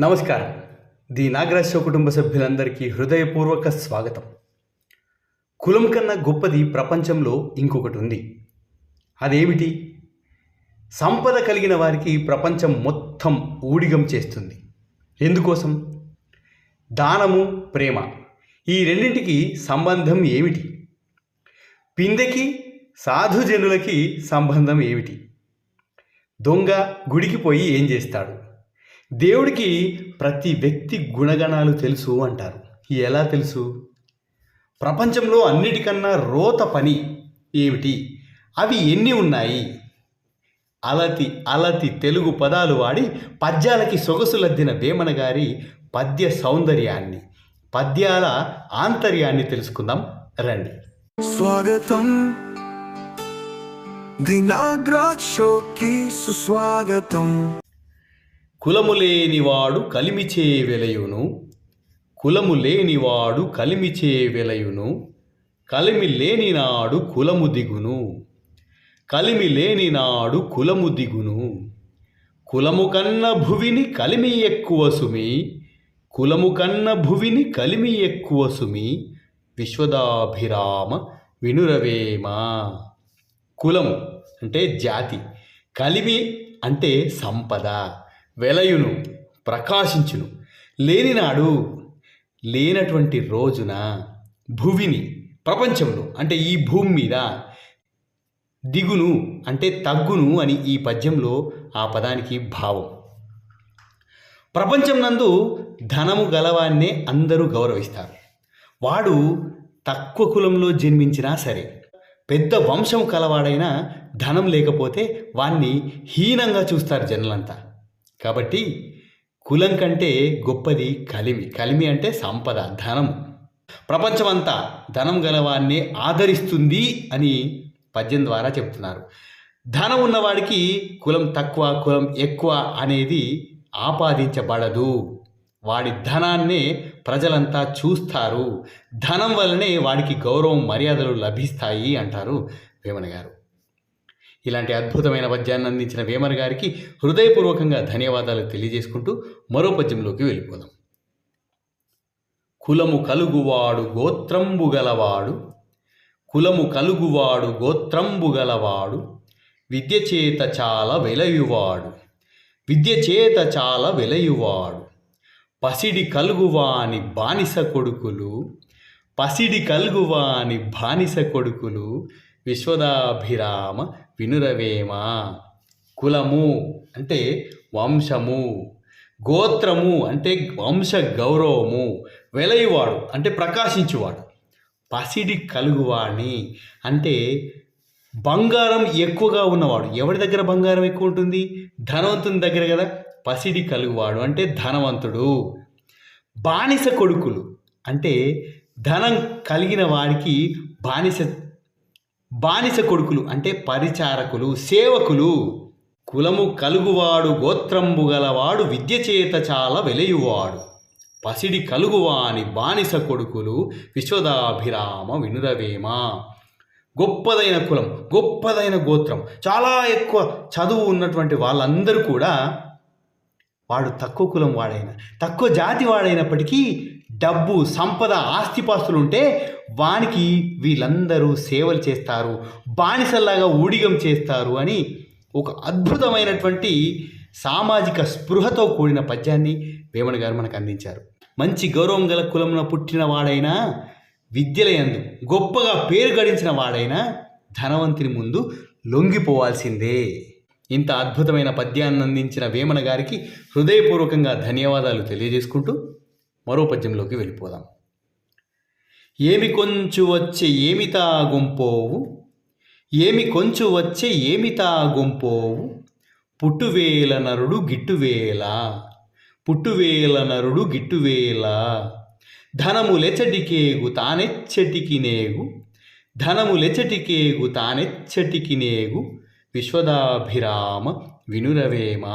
నమస్కారం. The Nagaraj show కుటుంబ సభ్యులందరికీ హృదయపూర్వక స్వాగతం. కులం కన్నా గొప్పది ప్రపంచంలో ఇంకొకటి ఉంది. అదేమిటి? సంపద కలిగిన వారికి ప్రపంచం మొత్తం ఊడిగం చేస్తుంది. ఎందుకోసం? దానము ప్రేమ. ఈ రెండింటికి సంబంధం ఏమిటి? పిందెకి సాధుజనులకి సంబంధం ఏమిటి? దొంగ గుడికి పోయి ఏం చేస్తాడు? దేవుడికి ప్రతి వ్యక్తి గుణగణాలు తెలుసు అంటారు. ఎలా తెలుసు? ప్రపంచంలో అన్నిటికన్నా రోత పని ఏమిటి? అవి ఎన్ని ఉన్నాయి? అలతి అలతి తెలుగు పదాలు వాడి పద్యాలకి సొగసులద్దిన వేమన గారి పద్య సౌందర్యాన్ని పద్యాల ఆంతర్యాన్ని తెలుసుకుందాం. రండి. స్వాగతం. దినాగ్రాజ్ షోకి సుస్వాగతం. కులము లేనివాడు కలిమిచే వెలయును. కులము లేనివాడు కలిమిచే వెలయును. కలిమి లేనినాడు కులము దిగును. కలిమి లేనినాడు కులము దిగును. కులము కన్న భువిని కలిమి ఎక్కువ సుమి కులము కన్న భువిని కలిమి ఎక్కువ సుమి విశ్వదాభిరామ వినురవేమ. కులము అంటే జాతి. కలిమి అంటే సంపద. వెలయును ప్రకాశించును. లేనినాడు లేనటువంటి రోజున భువిని ప్రపంచంలో అంటే ఈ భూమి మీద దిగును అంటే తగ్గును అని ఈ పద్యంలో ఆ పదానికి భావం. ప్రపంచం నందు ధనము గలవాన్నే అందరూ గౌరవిస్తారు. వాడు తక్కువ కులంలో జన్మించినా సరే పెద్ద వంశం కలవాడైనా ధనం లేకపోతే వాణ్ణి హీనంగా చూస్తారు జనులంతా. కాబట్టి కులం కంటే గొప్పది కలిమి. కలిమి అంటే సంపద ధనం ప్రపంచమంతా ధనం గలవాన్ని ఆదరిస్తుంది అని పద్యం ద్వారా చెప్తున్నారు ధనం ఉన్నవాడికి కులం తక్కువ కులం ఎక్కువ అనేది ఆపాదించబడదు. వాడి ధనాన్నే ప్రజలంతా చూస్తారు. ధనం వల్లనే వాడికి గౌరవం మర్యాదలు లభిస్తాయి అంటారు వేమన గారు. ఇలాంటి అద్భుతమైన పద్యాన్ని అందించిన వేమన గారికి హృదయపూర్వకంగా ధన్యవాదాలు తెలియజేసుకుంటూ మరో పద్యంలోకి వెళ్ళిపోదాం. కులము కలుగువాడు గోత్రంబు గలవాడు కులము కలుగువాడు గోత్రంబు గలవాడు విద్య చేత చాలా వెలయువాడు విద్య చేత చాలా వెలయువాడు పసిడి కలుగువాని బానిస కొడుకులు పసిడి కలుగువాని బానిస కొడుకులు విశ్వదాభిరామ వినురవేమ? కులము అంటే వంశము గోత్రము అంటే వంశ గౌరవము వెలయవాడు అంటే ప్రకాశించువాడు పసిడి కలుగువాణి అంటే బంగారం ఎక్కువగా ఉన్నవాడు. ఎవరి దగ్గర బంగారం ఎక్కువ ఉంటుంది? ధనవంతుని దగ్గర కదా. పసిడి కలుగువాడు అంటే ధనవంతుడు. బానిస కొడుకులు అంటే ధనం కలిగిన వాడికి బానిస బానిస కొడుకులు అంటే పరిచారకులు సేవకులు కులము కలుగువాడు గోత్రంబు గలవాడు విద్య చేత చాలా వెలయువాడు. పసిడి కలుగువాని బానిస కొడుకులు విశ్వదాభిరామ వినురవేమ. గొప్పదైన కులం గొప్పదైన గోత్రం. చాలా ఎక్కువ చదువు ఉన్నటువంటి వాళ్ళందరూ కూడా వాడు తక్కువ కులం వాడైన తక్కువ జాతి వాడైనప్పటికీ డబ్బు సంపద ఆస్తిపాస్తులు ఉంటే వానికి వీళ్ళందరూ సేవలు చేస్తారు. బానిసల్లాగా ఊడిగం చేస్తారు అని ఒక అద్భుతమైనటువంటి సామాజిక స్పృహతో కూడిన పద్యాన్ని వేమన గారు మనకు అందించారు. మంచి గౌరవం గల కులంలో పుట్టిన వాడైనా విద్యలయందు గొప్పగా పేరు గడించిన వాడైనా ధనవంతుని ముందు లొంగిపోవాల్సిందే. ఇంత అద్భుతమైన పద్యాన్ని అందించిన వేమన గారికి హృదయపూర్వకంగా ధన్యవాదాలు తెలియజేసుకుంటూ మరో పద్యంలోకి వెళ్ళిపోదాం. ఏమి కొంచు వచ్చే ఏమితా గుంపోవు ఏమి కొంచు వచ్చే ఏమితా గుంపోవు పుట్టువేల నరుడు గిట్టువేల పుట్టువేల నరుడు గిట్టువేల ధనము లెచటికేగు తానెచ్చటికి నేగు. ధనము లెచటికేగు తానెచ్చటికి నేగు. విశ్వదాభిరామ వినురవేమ.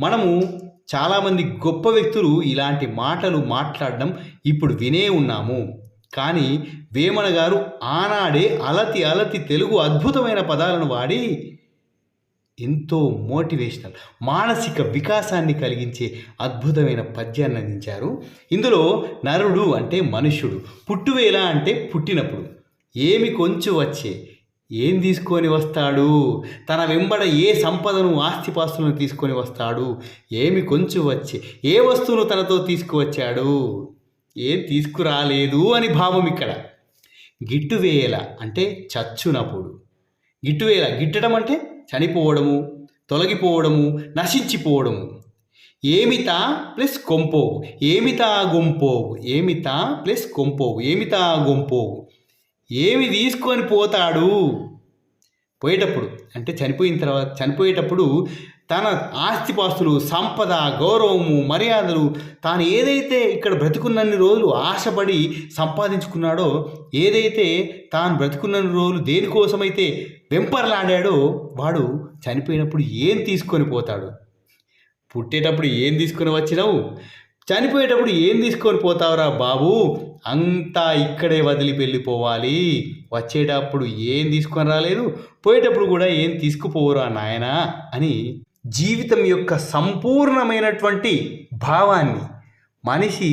మనము చాలామంది గొప్ప వ్యక్తులు ఇలాంటి మాటలు మాట్లాడడం ఇప్పుడు వినే ఉన్నాము. కానీ వేమన గారు ఆనాడే అలతి అలతి తెలుగు అద్భుతమైన పదాలను వాడి ఎంతో మోటివేషనల్ మానసిక వికాసాన్ని కలిగించే అద్భుతమైన పద్యాన్ని అందించారు. ఇందులో నరుడు అంటే మనుష్యుడు పుట్టువేల అంటే పుట్టినప్పుడు ఏమి కొంచెం వచ్చే ఏం తీసుకొని వస్తాడు? తన వెంబడ ఏ సంపదను ఆస్తిపాస్తులను తీసుకొని వస్తాడు? ఏమి కొంచెం వచ్చే ఏ వస్తువును తనతో తీసుకువచ్చాడు? ఏం తీసుకురాలేదు అని భావం ఇక్కడ. గిట్టువేల అంటే చచ్చునప్పుడు. గిట్టువేల గిట్టడం అంటే చనిపోవడము తొలగిపోవడము నశించిపోవడము. ఏమితా ప్లస్ కొంపోవు. ఏమితా గొంపోవు. ఏమితా ప్లస్ కొంపోవు. ఏమితా గొంపోవు. ఏమి తీసుకొని పోతాడు? పోయేటప్పుడు అంటే చనిపోయిన తర్వాత చనిపోయేటప్పుడు తన ఆస్తిపాస్తులు సంపద గౌరవము మర్యాదలు తాను ఏదైతే ఇక్కడ బ్రతుకున్నన్ని రోజులు ఆశపడి సంపాదించుకున్నాడో ఏదైతే తాను బ్రతుకున్నన్ని రోజులు దేనికోసమైతే వెంపర్లాడాడో వాడు చనిపోయినప్పుడు ఏం తీసుకొని పోతాడు? పుట్టేటప్పుడు ఏం తీసుకొని వచ్చినావు? చనిపోయేటప్పుడు ఏం తీసుకొని పోతావురా బాబు? అంతా ఇక్కడే వదిలి వెళ్ళిపోవాలి. వచ్చేటప్పుడు ఏం తీసుకొని రాలేదు. పోయేటప్పుడు కూడా ఏం తీసుకుపోవురా నాయనా? అని జీవితం యొక్క సంపూర్ణమైనటువంటి భావాన్ని మనిషి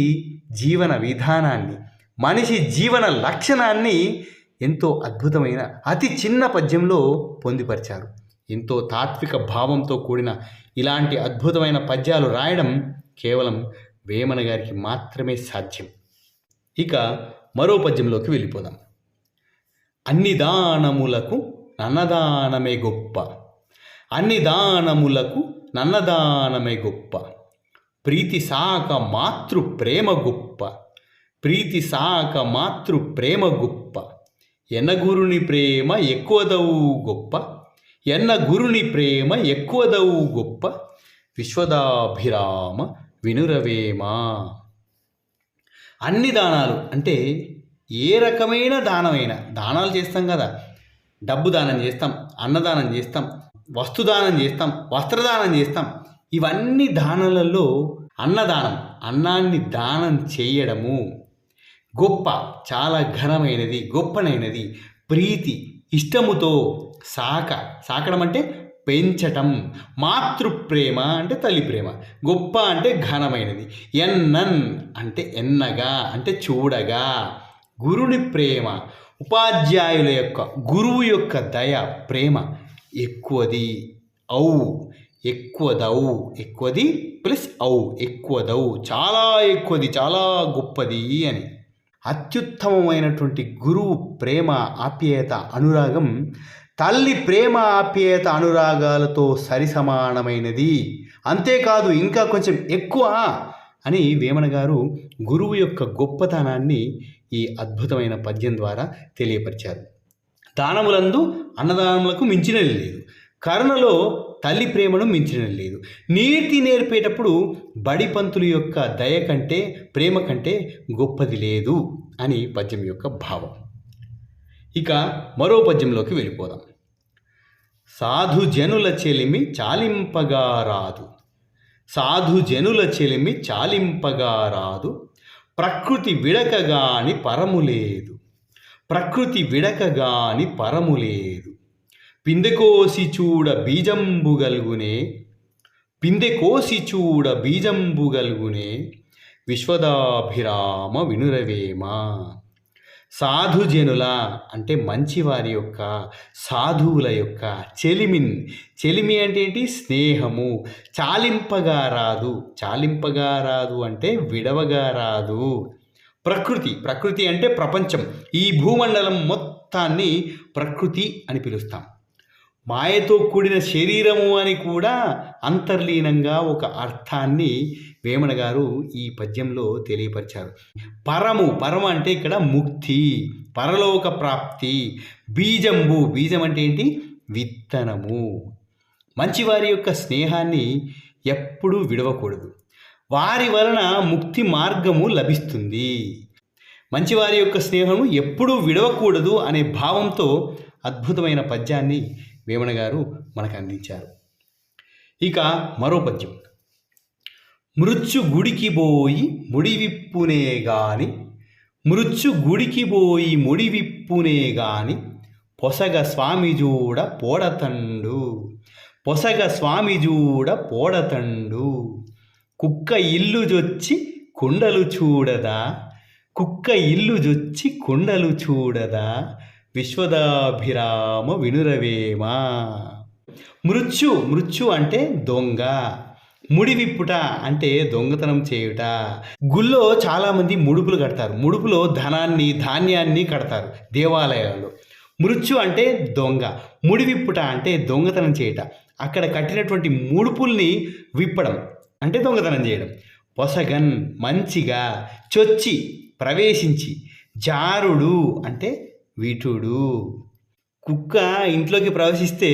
జీవన విధానాన్ని మనిషి జీవన లక్షణాన్ని ఎంతో అద్భుతమైన అతి చిన్న పద్యంలో పొందిపరిచారు. ఎంతో తాత్విక భావంతో కూడిన ఇలాంటి అద్భుతమైన పద్యాలు రాయడం కేవలం వేమన గారికి మాత్రమే సాధ్యం. ఇక మరో పద్యంలోకి వెళ్ళిపోదాం. అన్ని దానములకు నన్నదానమే గొప్ప. అన్ని దానములకు నన్నదానమే గొప్ప. ప్రీతి సాక మాతృ ప్రేమ గొప్ప. ప్రీతి సాక మాతృ ప్రేమ గొప్ప. ఎన్న గురుని ప్రేమ ఎక్కువదవు గొప్ప. ఎన్న గురుని ప్రేమ ఎక్కువదవు గొప్ప. విశ్వదాభిరామ వినురవేమా అన్ని దానాలు అంటే ఏ రకమైన దానమైనా దానాలు చేస్తాం కదా. డబ్బు దానం చేస్తాం అన్నదానం చేస్తాం వస్తుదానం చేస్తాం వస్త్రదానం చేస్తాం. ఇవన్నీ దానాలలో అన్నదానం అన్నాన్ని దానం చేయడము. గొప్ప చాలా ఘనమైనది గొప్పనైనది ప్రీతి ఇష్టముతో సాక సాకడం అంటే పెంచటం. మాతృప్రేమ అంటే తల్లి ప్రేమ. గొప్ప అంటే ఘనమైనది. ఎన్నన్ అంటే ఎన్నగా అంటే చూడగా. గురుని ప్రేమ. ఉపాధ్యాయుల యొక్క గురువు యొక్క దయ ప్రేమ ఎక్కువది ఔ ఎక్కువదవు ఎక్కువది ప్లస్ ఔ ఎక్కువదవు చాలా ఎక్కువది చాలా గొప్పది అని. అత్యుత్తమమైనటువంటి గురువు ప్రేమ ఆప్యాయత అనురాగం తల్లి ప్రేమ ఆప్యాయత అనురాగాలతో సరిసమానమైనది. అంతేకాదు ఇంకా కొంచెం ఎక్కువ అని వేమన గారు గురువు యొక్క గొప్పతనాన్ని ఈ అద్భుతమైన పద్యం ద్వారా తెలియపరిచారు. దానములందు అన్నదానములకు మించిన లేదు. కరుణలో తల్లి ప్రేమను మించినది లేదు. నీతి నేర్పేటప్పుడు బడి పంతులు యొక్క దయ కంటే ప్రేమ కంటే గొప్పది లేదు అని పద్యం యొక్క భావం. ఇక మరో పద్యంలోకి వెళ్ళిపోదాం. సాధు జనుల చెలిమి చాలింపగా రాదు. సాధు జనుల చెలిమి చాలింపగా రాదు. ప్రకృతి విడకగాని పరము లేదు. ప్రకృతి విడకగాని పరము లేదు. పిందెకోసి చూడ బీజంబు గల్గునే. పిందె కోసి చూడ బీజంబు గల్గునే. విశ్వదాభిరామ వినురవేమా? సాధుజనుల అంటే మంచివారి యొక్క సాధువుల యొక్క చెలిమిన్. చెలిమి అంటే ఏంటి? స్నేహము. చాలింపగా రాదు. చాలింపగా రాదు అంటే విడవగా రాదు. ప్రకృతి. ప్రకృతి అంటే ప్రపంచం. ఈ భూమండలం మొత్తాన్ని ప్రకృతి అని పిలుస్తాం. మాయతో కూడిన శరీరము అని కూడా అంతర్లీనంగా ఒక అర్థాన్ని వేమన గారు ఈ పద్యంలో తెలియపరిచారు. పరము పరము అంటే ఇక్కడ ముక్తి పరలోక ప్రాప్తి బీజంబు బీజం అంటే ఏంటి? విత్తనము. మంచివారి యొక్క స్నేహాన్ని ఎప్పుడూ విడవకూడదు. వారి వలన ముక్తి మార్గము లభిస్తుంది. మంచివారి యొక్క స్నేహము ఎప్పుడూ విడవకూడదు అనే భావంతో అద్భుతమైన పద్యాన్ని వేమన గారు మనకు అందించారు. ఇక మరో పద్యం. మృత్యు గుడికి పోయి ముడివిప్పునే గాని మృత్యు గుడికి పోయి ముడివిప్పునే గాని పొసగ స్వామి చూడ పోడతండు పొసగ స్వామి చూడ పోడతండు కుక్క ఇల్లు జొచ్చి కుండలు చూడదా కుక్క ఇల్లు జొచ్చి కుండలు చూడదా విశ్వదాభిరామ వినురవేమా? మృత్యు మృత్యు అంటే దొంగ. ముడి విప్పుట అంటే దొంగతనం చేయుట. గుళ్ళో చాలామంది ముడుపులు కడతారు. ముడుపులో ధనాన్ని ధాన్యాన్ని కడతారు దేవాలయాల్లో. మృత్యు అంటే దొంగ. ముడివిప్పుట అంటే దొంగతనం చేయుట. అక్కడ కట్టినటువంటి ముడుపుల్ని విప్పడం అంటే దొంగతనం చేయడం. పొసగన్ మంచిగా చొచ్చి ప్రవేశించి జారుడు అంటే విటుడు కుక్క ఇంట్లోకి ప్రవేశిస్తే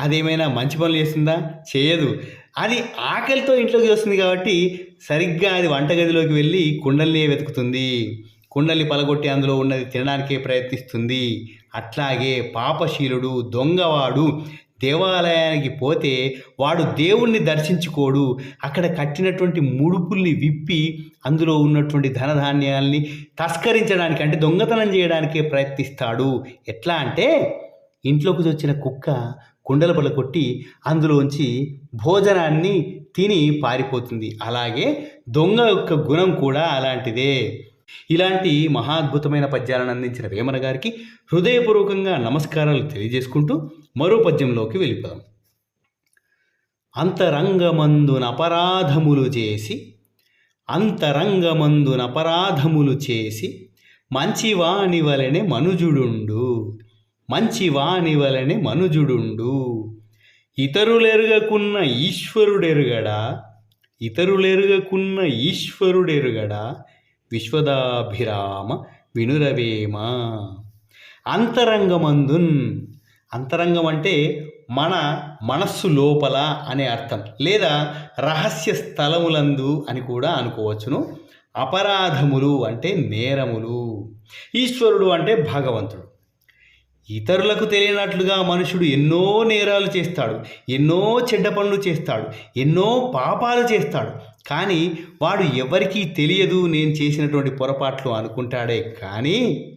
అదేమైనా మంచి పనులు చేస్తుందా? చేయదు. అది ఆకలితో ఇంట్లోకి వస్తుంది కాబట్టి సరిగ్గా అది వంటగదిలోకి వెళ్ళి కుండల్ని వెతుకుతుంది. కుండల్ని పలగొట్టి అందులో ఉన్నది తినడానికే ప్రయత్నిస్తుంది. అట్లాగే పాపశీలుడు దొంగవాడు దేవాలయానికి పోతే వాడు దేవుణ్ణి దర్శించుకోడు. అక్కడ కట్టినటువంటి ముడుపుల్ని విప్పి అందులో ఉన్నటువంటి ధనధాన్యాల్ని తస్కరించడానికి అంటే దొంగతనం చేయడానికే ప్రయత్నిస్తాడు. ఎట్లా అంటే ఇంట్లోకి వచ్చిన కుక్క కుండల పళ్ళ కొట్టి అందులోంచి భోజనాన్ని తిని పారిపోతుంది. అలాగే దొంగ యొక్క గుణం కూడా అలాంటిదే. ఇలాంటి మహాద్భుతమైన పద్యాలను అందించిన వేమన గారికి హృదయపూర్వకంగా నమస్కారాలు తెలియజేసుకుంటూ మరో పద్యంలోకి వెళ్ళిపోదాం. అంతరంగమందున అపరాధములు చేసి అంతరంగమందున అపరాధములు చేసి మంచివాని వలెనే మనుజుడుండు మంచివాని వలెనే మనుజుడుండు. ఇతరులెరుగకున్న ఈశ్వరుడెరుగడా ఇతరులెరుగకున్న ఈశ్వరుడెరుగడా విశ్వదాభిరామ వినురవేమ. అంతరంగమందున్ అంతరంగం అంటే మన మనస్సు లోపల అనే అర్థం. లేదా రహస్య స్థలములందు అని కూడా అనుకోవచ్చును. అపరాధములు అంటే నేరములు. ఈశ్వరుడు అంటే భగవంతుడు. ఇతరులకు తెలియనట్లుగా మనుషుడు ఎన్నో నేరాలు చేస్తాడు ఎన్నో చెడ్డ పనులు చేస్తాడు ఎన్నో పాపాలు చేస్తాడు. కానీ వాడు ఎవరికీ తెలియదు నేను చేసినటువంటి పొరపాట్లు అనుకుంటాడే కానీ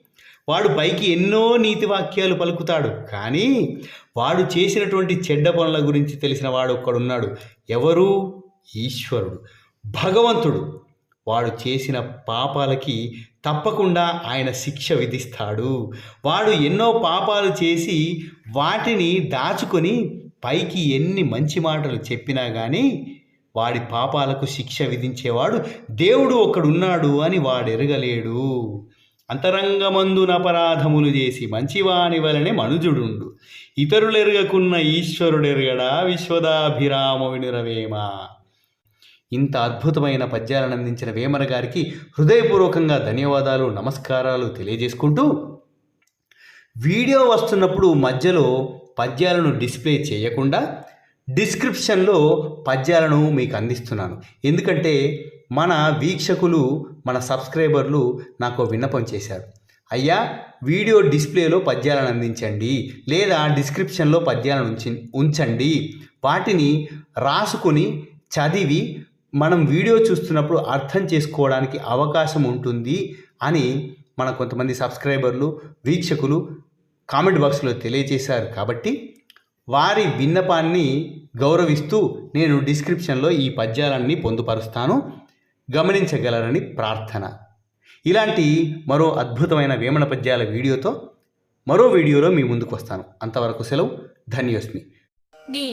వాడు పైకి ఎన్నో నీతి వాక్యాలు పలుకుతాడు. కానీ వాడు చేసినటువంటి చెడ్డ పనుల గురించి తెలిసిన వాడు ఒక్కడున్నాడు. ఎవరు? ఈశ్వరుడు. భగవంతుడు. వాడు చేసిన పాపాలకి తప్పకుండా ఆయన శిక్ష విధిస్తాడు. వాడు ఎన్నో పాపాలు చేసి వాటిని దాచుకొని పైకి ఎన్ని మంచి మాటలు చెప్పినా కానీ వాడి పాపాలకు శిక్ష విధించేవాడు దేవుడు ఒకడున్నాడు అని వాడెరగలేడు. అంతరంగమందున అపరాధములు చేసి మంచివాని వలనే మనుజుడుండు. ఇతరులెరగకున్న ఈశ్వరుడెరగడా విశ్వదాభిరామ వినురవేమ? ఇంత అద్భుతమైన పద్యాలను అందించిన వేమన గారికి హృదయపూర్వకంగా ధన్యవాదాలు నమస్కారాలు తెలియజేసుకుంటూ వీడియో వస్తున్నప్పుడు మధ్యలో పద్యాలను డిస్ప్లే చేయకుండా డిస్క్రిప్షన్లో పద్యాలను మీకు అందిస్తున్నాను. ఎందుకంటే మన వీక్షకులు మన సబ్స్క్రైబర్లు నాకు విన్నపం చేశారు. అయ్యా వీడియో డిస్ప్లేలో పద్యాలను అందించండి లేదా డిస్క్రిప్షన్లో పద్యాలను ఉంచి ఉంచండి. వాటిని రాసుకొని చదివి మనం వీడియో చూస్తున్నప్పుడు అర్థం చేసుకోవడానికి అవకాశం ఉంటుంది అని మన కొంతమంది సబ్స్క్రైబర్లు వీక్షకులు కామెంట్ బాక్స్లో తెలియజేశారు. కాబట్టి వారి విన్నపాన్ని గౌరవిస్తూ నేను డిస్క్రిప్షన్లో ఈ పద్యాలన్నీ పొందుపరుస్తాను. గమనించగలరని ప్రార్థన. ఇలాంటి మరో అద్భుతమైన వేమన పద్యాల వీడియోతో మరో వీడియోలో మీ ముందుకు వస్తాను అంతవరకు సెలవు. ధన్యోస్మి. నీ